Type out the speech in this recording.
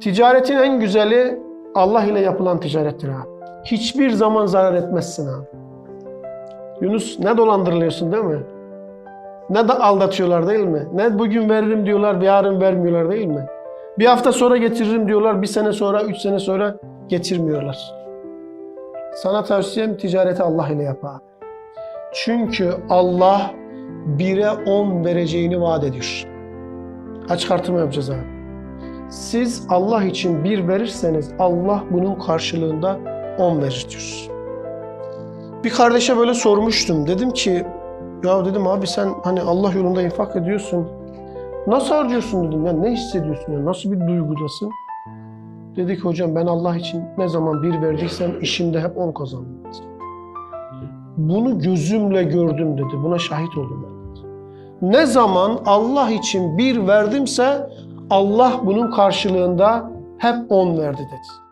Ticaretin en güzeli Allah ile yapılan ticarettir abi. Hiçbir zaman zarar etmezsin abi. Yunus ne dolandırılıyorsun değil mi? Ne de aldatıyorlar değil mi? Ne bugün veririm diyorlar, yarın vermiyorlar değil mi? Bir hafta sonra getiririm diyorlar, bir sene sonra, üç sene sonra getirmiyorlar. Sana tavsiyem ticareti Allah ile yap abi. Çünkü Allah bire on vereceğini vaat ediyor. Kaç artırma yapacağız abi? Siz Allah için bir verirseniz Allah bunun karşılığında on verir. Bir kardeşe böyle sormuştum. Dedim ki ya dedim abi sen hani Allah yolunda infak ediyorsun. Nasıl harcıyorsun dedim ya ne hissediyorsun ya nasıl bir duygudasın? Dedi ki hocam ben Allah için ne zaman bir verdiysem işimde hep on kazandım. dedi. Bunu gözümle gördüm dedi. Buna şahit oldum ben dedi. Ne zaman Allah için bir verdimse Allah bunun karşılığında hep on verdi dedi.